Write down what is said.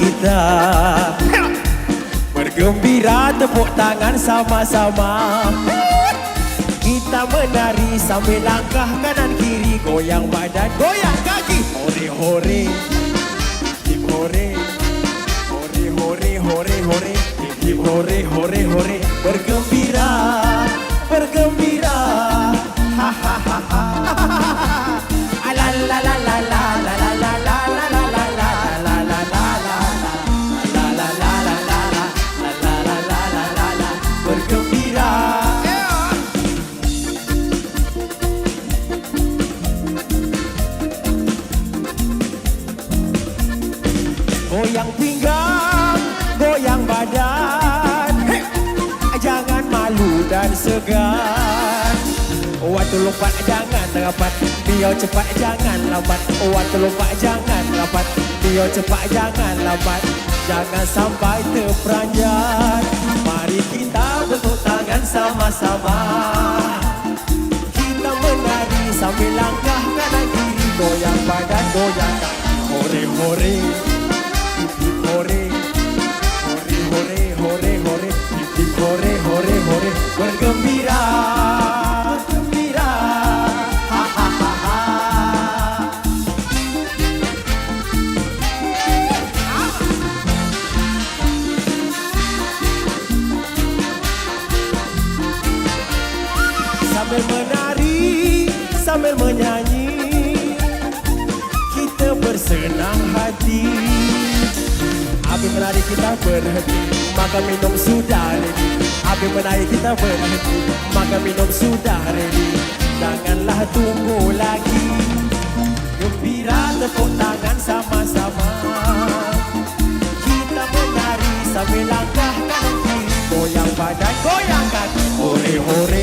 kita. Bergembira tepuk tangan sama-sama. Kita menari sambil langkah kanan kiri Goyang badan, goyang kaki. Hore-hore Hip hore. Hore-hore, hore-hore Hip hip hore, hore-hore Bergembira Bergembira goyang pinggang goyang badan. Hey! jangan malu dan segan. Waktu lompat jangan rapat Biar cepat jangan lambat. Waktu lompat jangan rapat Biar cepat jangan lambat. Jangan sampai terperanjat. Mari kita bertepuk tangan sama-sama. Kita menari sambil langkah kanan kiri. Goyang badan, goyang kaki Hore-hore sambil menyanyi. Kita bersenang hati. Api menari kita berhenti Maka minum sudah ready. Api menari kita berhenti Maka minum sudah ready. Janganlah tunggu lagi. Gembira tepuk tangan sama-sama. Kita menari sambil langkah kanan Goyang badan, goyang kaki Hore, hore.